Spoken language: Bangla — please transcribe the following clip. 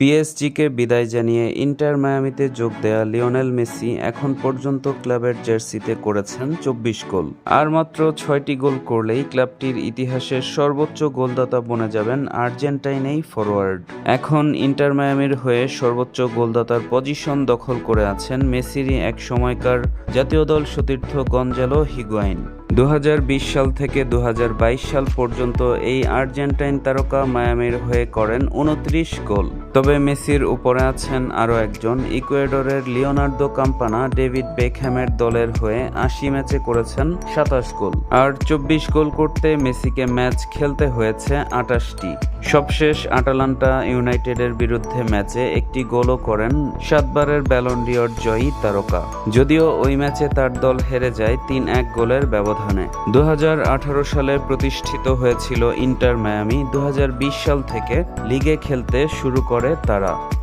পিএসজিকে বিদায় জানিয়ে ইন্টার মায়ামিতে যোগ দেয়া লিওনেল মেসি এখন পর্যন্ত ক্লাবের জার্সিতে করেছেন চব্বিশ গোল। আর মাত্র ছয়টি গোল করলেই ক্লাবটির ইতিহাসের সর্বোচ্চ গোলদাতা বনে যাবেন আর্জেন্টাইন এই ফরোয়ার্ড। এখন ইন্টার মায়ামির হয়ে সর্বোচ্চ গোলদাতার পজিশন দখল করে আছেন মেসিরই এক সময়কার জাতীয় দল সতীর্থ গঞ্জালো হিগুয়াইন। দু হাজার বিশ সাল থেকে দু হাজার বাইশ সাল পর্যন্ত এই আর্জেন্টাইন তারকা মায়ামির হয়ে করেন উনত্রিশ গোল। তবে মেসির উপরে আছেন আরও একজন ইকুয়েডরের লিওনার্দো কাম্পানা, ডেভিড বেকহ্যামের দলের হয়ে আশি ম্যাচে করেছেন সাতাশ গোল। আর চব্বিশ গোল করতে মেসিকে ম্যাচ খেলতে হয়েছে আটাশটি। সবশেষ আটালান্টা ইউনাইটেডের বিরুদ্ধে ম্যাচে একটি গোলও করেন সাতবারের ব্যালন্ডিয়র জয়ী তারকা। যদিও ওই ম্যাচে তার দল হেরে যায় তিন এক গোলের ব্যবধানে। দু হাজার আঠারো সালে প্রতিষ্ঠিত হয়েছিল ইন্টার মায়ামি। দু হাজার বিশ সাল থেকে লিগে খেলতে শুরু করে তারা।